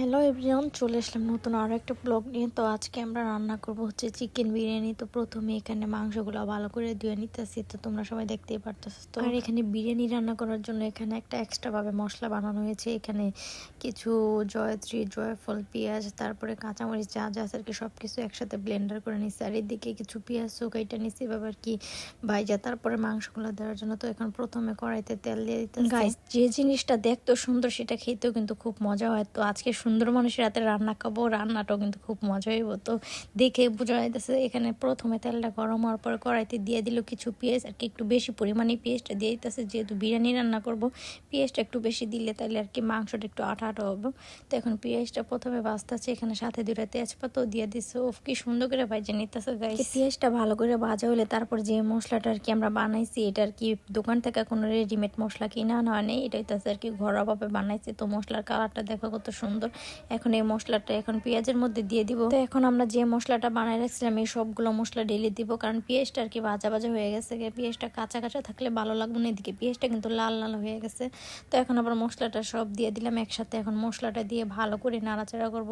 Hello everyone চলে আসলাম নতুন আরও একটা ব্লগ নিয়ে। তো আজকে আমরা রান্না করব হচ্ছে চিকেন বিরিয়ানি। তো প্রথমে এখানে মাংসগুলো ভালো করে ধুয়ে নিতেছি। তো তোমরা সবাই দেখতেই পারতেছো। তো আর এখানে বিরিয়ানি রান্না করার জন্য এখানে একটা এক্সট্রাভাবে মশলা বানানো হয়েছে। এখানে কিছু জয়ত্রী জয়ফল পেঁয়াজ তারপরে কাঁচামরিচ যা যা আর কি সব কিছু একসাথে ব্লেন্ডার করে নিচ্ছি আর এদিকে কিছু পেঁয়াজ শুকাইটা নিচ্ছি এভাবে আর কি ভাইজা। তারপরে মাংসগুলো দেওয়ার জন্য তো এখন প্রথমে কড়াইতে তেল দিয়ে দিতে গাইস যে জিনিসটা দেখতে সুন্দর সেটা খেতেও কিন্তু খুব মজা হয়। তো আজকে সুন্দর মানুষের রাতে রান্না খাব, রান্নাটাও কিন্তু খুব মজা হইব। তো দেখে বোঝা যাইতেছে এখানে প্রথমে তেলটা গরম হওয়ার পর কড়াইতে দিয়ে দিল কিছু পেঁয়াজ, আর কি একটু বেশি পরিমাণে পেঁয়াজটা দিয়ে দিতেছে। যেহেতু বিরিয়ানি রান্না করব, পেঁয়াজটা একটু বেশি দিলে তাহলে আর কি মাংসটা একটু আঠা আঠা হবে। তো এখন পেঁয়াজটা প্রথমে বাঁচতেছে এখানে সাথে দুটা তেজপাতাও দিয়ে দিচ্ছে ও কি সুন্দর করে ভাজে নিতেছে গাই পেঁয়াজটা ভালো করে ভাজা হলে তারপর যে মশলাটা আর কি আমরা বানাইছি, এটা আর কি দোকান থেকে কোনো রেডিমেড মশলা কিনা আনা হয় এটা হইতেছে আর কি ঘরোয়াভাবে বানাইছি। তো মশলার কালারটা দেখো কত সুন্দর। এখন এই মশলাটা এখন পেঁয়াজের মধ্যে দিয়ে দিব। তো এখন আমরা যে মশলাটা বানাই রাখছিলাম, এই সবগুলো মশলা ডেলি দিব। কারণ পেঁয়াজটা আর কি ভাজা ভাজা হয়ে গেছে। পেঁয়াজটা কাঁচা কাঁচা থাকলে ভালো লাগবে না। এদিকে পেঁয়াজটা কিন্তু লাল লাল হয়ে গেছে। তো এখন আবার মশলাটা সব দিয়ে দিলাম একসাথে। এখন মশলাটা দিয়ে ভালো করে নাড়াচাড়া করব।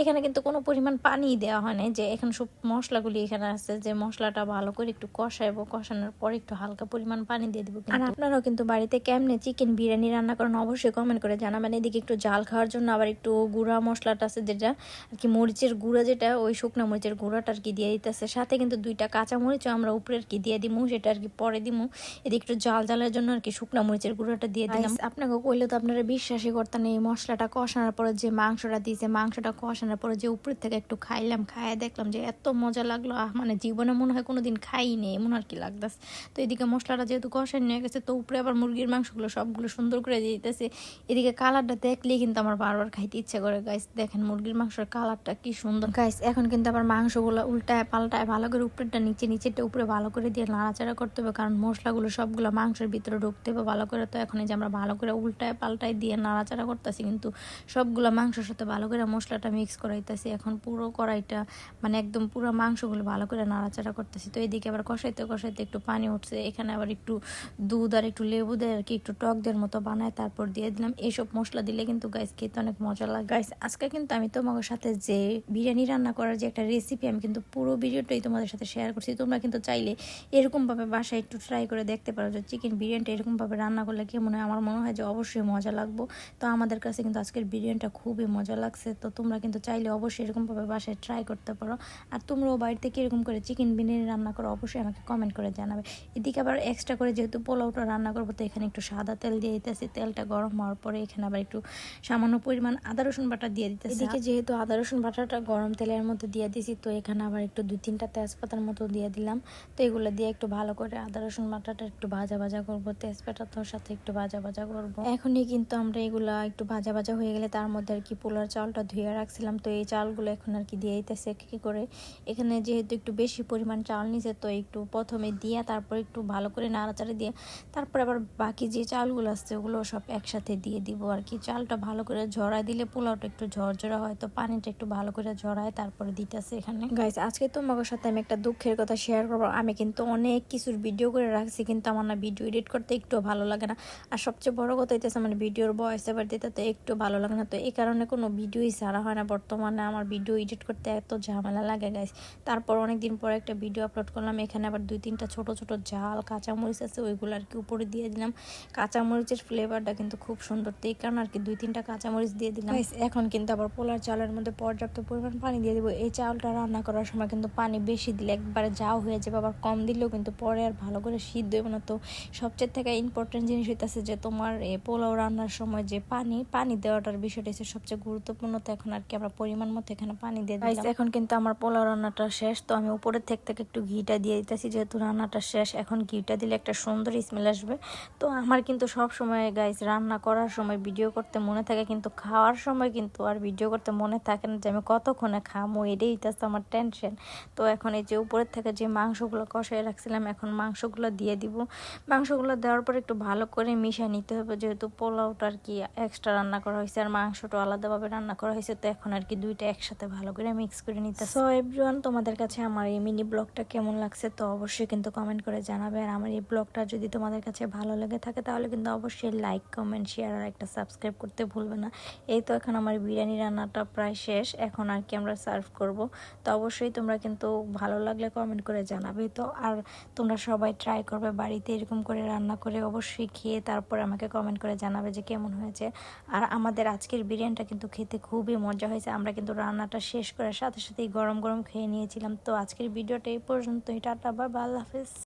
এখানে কিন্তু কোনো পরিমাণ পানি দেওয়া হয় না যে এখন সব মশলাগুলি এখানে আছে যে মশলাটা ভালো করে একটু কষাইবো। কষানোর পর একটু হালকা পরিমাণ পানি দিয়ে দিব। আর আপনারাও কিন্তু বাড়িতে কেমনে চিকেন বিরিয়ানি রান্না করেন অবশ্যই কমেন্ট করে জানাবেন। এদিকে একটু জাল খাওয়ার জন্য আবার গুঁড়া মশলাটা আছে যেটা আর কি মরিচের গুঁড়া যেটা ওই শুকনো মরিচের গুঁড়াটা আর কি দিয়ে দিতেছে। সাথে কিন্তু দুইটা কাঁচা মরিচও আমরা উপরে আর কি দিয়ে দিমু সেটা আর কি পরে দিমু। এদিকে একটু জাল জালের জন্য আর কি শুকনো মরিচের গুঁড়াটা দিয়ে দিলাম। আপনাকে কইলে তো আপনারা বিশ্বাসই করতেন এই মশলাটা কষানোর পরে যে মাংসটা দিয়েছে মাংসটা কষানোর পরে যে উপরের থেকে একটু খাইলাম খাইয়ে দেখলাম যে এত মজা লাগল। মানে জীবনে মনে হয় কোনোদিন খাইনি এমন আর কি লাগতেছে। তো এদিকে মশলাটা যেহেতু কষানো নিয়ে গেছে তো উপরে আবার মুরগির মাংসগুলো সবগুলো সুন্দর করে দিয়ে দিতেছে। এদিকে কালারটা দেখলেই কিন্তু আমার বারবার খাইতে ইচ্ছে করে গাইস দেখেন মুরগির মাংসের কালারটা কি সুন্দর। গাইস এখন কিন্তু আবার মাংসগুলো উল্টায় পাল্টায় ভালো করে উপরেটা নিচে নিচেটা উপরে ভালো করে দিয়ে নাড়াচাড়া করতে হবে, কারণ মশলাগুলো সবগুলো মাংসের ভিতরে ঢুকতে হবে ভালো করে। তো এখন এই যে আমরা ভালো করে উল্টায় পাল্টায় দিয়ে নাড়াচাড়া করতেছি, কিন্তু সবগুলো মাংসের সাথে ভালো করে মশলাটা মিক্স করাইতেছি। এখন পুরো কড়াইটা মানে একদম পুরো মাংসগুলো ভালো করে নাড়াচাড়া করতেছি। তো এদিকে আবার কষাইতে কষাইতে একটু পানি উঠছে। এখানে আবার একটু দুধ আর একটু লেবু দেয় আর কি একটু টক দের মতো বানায়, তারপর দিয়ে দিলাম। এইসব মশলা দিলে কিন্তু গাইস খেতে অনেক মজা লাগে গাইস আজকে কিন্তু আমি তোমাদের সাথে যে বিরিয়ানি রান্না করার যে একটা রেসিপি আমি কিন্তু পুরো ভিডিওটাই তোমাদের সাথে শেয়ার করছি। তোমরা কিন্তু চাইলে এরকমভাবে বাসায় একটু ট্রাই করে দেখতে পারো যে চিকেন বিরিয়ানিটা এরকমভাবে রান্না করলে কেমন হয়? আমার মনে হয় যে অবশ্যই মজা লাগবো। তো আমাদের কাছে কিন্তু আজকের বিরিয়ানিটা খুবই মজা লাগছে। তো তোমরা কিন্তু চাইলে অবশ্যই এরকমভাবে বাসায় ট্রাই করতে পারো। আর তোমরাও বাড়িতে কীরকম করে চিকেন বিরিয়ানি রান্না করো, অবশ্যই আমাকে কমেন্ট করে জানাবে। এদিকে আবার এক্সট্রা করে যেহেতু পোলাওটা রান্না করব, তো এখানে একটু সাদা তেল দিয়ে দিতেছি। তেলটা গরম হওয়ার পরে এখানে আবার একটু সামান্য পরিমাণ আদা, রসুন বাটা দিয়ে দিতেছি। এদিকে যেহেতু আদা, রসুন বাটাটা গরম তেলের মধ্যে দিয়ে দিছি, তো এখানে আবার একটু দুই তিনটা তেজপাতার মতো দিয়ে দিলাম। তো এগুলো দিয়ে একটু ভালো করে আদা, রসুন বাটাটা একটু ভাজা ভাজা করব তেজপাতার সাথে একটু ভাজা ভাজা করব। এখনই কিন্তু আমরা এগুলা একটু ভাজা ভাজা হয়ে গেলে তার মধ্যে আর কি পোলার চালটা ধুয়ে রাখছিলাম, তো এই চালগুলো এখন আর কি দিয়ে দিতেছে কি করে। এখানে যেহেতু একটু বেশি পরিমাণ চাল নিছে, তো একটু প্রথমে দিয়ে তারপর একটু ভালো করে নাড়াচাড়া দিয়ে তারপর আবার বাকি যে চালগুলো আসছে ওগুলো সব একসাথে দিয়ে দিব আর কি। চালটা ভালো করে ঝরাই দিলে পোলাওটা একটু ঝরঝরা হয়, তো পানিটা একটু ভালো করে ঝরায়, তারপরে দিতেছে এখানে। গাইস আজকে তোমাদের সাথে আমি একটা দুঃখের কথা শেয়ার করব। আমি কিন্তু অনেক কিছুর ভিডিও করে রাখছি, কিন্তু আমার না ভিডিও এডিট করতে একটু ভালো লাগে না। আর সবচেয়ে বড় কথা হইতেছে আমার ভিডিওর বয়স এবার দিতে তো একটু ভালো লাগে না। তো এই কারণে কোনো ভিডিওই ছাড়া হয় না। বর্তমানে আমার ভিডিও এডিট করতে এত ঝামেলা লাগে গাইস তারপর অনেকদিন পরে একটা ভিডিও আপলোড করলাম, এখানে আবার দুই তিনটা ছোট ছোট ঝাল, কাঁচামরিচ আছে, ওইগুলো আর কি উপরে দিয়ে দিলাম। কাঁচামরিচের ফ্লেভারটা কিন্তু খুব সুন্দর। তো এই কারণে আর কি দুই তিনটা কাঁচামরিচ দিয়ে দিলাম। এখন কিন্তু আবার পোলার চালের মধ্যে পর্যাপ্ত পরিমাণ পানি দিয়ে দিব। এই চালটা রান্না করার সময় কিন্তু পানি বেশি দিলে একবারে যাও হয়ে যাবে আবার কম দিলেও কিন্তু পরে আর ভালো করে সিদ্ধ হবে না। তো সবচেয়ে থেকে ইম্পর্টেন্ট জিনিস হইতেছে যে তোমার এই পোলাও রান্নার সময় যে পানি পানি দেওয়াটার বিষয়টা হচ্ছে সবচেয়ে গুরুত্বপূর্ণ। তো এখন আর কি আমরা পরিমাণ মতো এখানে পানি দিয়ে দিই এখন কিন্তু আমার পোলাও রান্নাটা শেষ। তো আমি উপরের থেকে থেকে একটু ঘিটা দিয়ে দিতেছি যেহেতু রান্নাটা শেষ। এখন ঘিটা দিলে একটা সুন্দর স্মেল আসবে। তো আমার কিন্তু সব সময় গাইস রান্না করার সময় ভিডিও করতে মনে থাকে কিন্তু খাওয়ার সময় কিন্তু আর ভিডিও করতে মনে থাকে না যে আমি কতক্ষণে খামো, এটাই হইতেছে আমার টেনশন তো এখন এই যে উপরের থেকে যে মাংসগুলো কষাই রাখছিলাম, এখন মাংসগুলো দিয়ে দিব। মাংসগুলো দেওয়ার পর একটু ভালো করে মিশিয়ে নিতে হবে, যেহেতু পোলাওটা আর কি এক্সট্রা রান্না করা হয়েছে আর মাংসটা আলাদাভাবে রান্না করা হয়েছে, তো এখন আর কি দুইটা একসাথে ভালো করে মিক্স করে নিতে সো এভরিওয়ান তোমাদের কাছে আমার এই মিনি ব্লগটা কেমন লাগছে তো অবশ্যই কিন্তু কমেন্ট করে জানাবে। আর আমার এই ব্লগটা যদি তোমাদের কাছে ভালো লেগে থাকে, তাহলে কিন্তু অবশ্যই লাইক কমেন্ট শেয়ার আর একটা সাবস্ক্রাইব করতে ভুলবে না। এই তো তো এখন আমার বিরিয়ানি রান্নাটা প্রায় শেষ। এখন আর কি আমরা সার্ভ করব। তো অবশ্যই তোমরা কিন্তু ভালো লাগলে কমেন্ট করে জানাবে। তো আর তোমরা সবাই ট্রাই করবে বাড়িতে এরকম করে রান্না করে অবশ্যই খেয়ে তারপর আমাকে কমেন্ট করে জানাবে যে কেমন হয়েছে। আর আমাদের আজকের বিরিয়ানিটা কিন্তু খেতে খুবই মজা হয়েছে। আমরা কিন্তু রান্নাটা শেষ করার সাথে সাথেই গরম গরম খেয়ে নিয়েছিলাম। তো আজকের ভিডিওটা এই পর্যন্তই। টাটা বা আল্লাহ হাফেজ।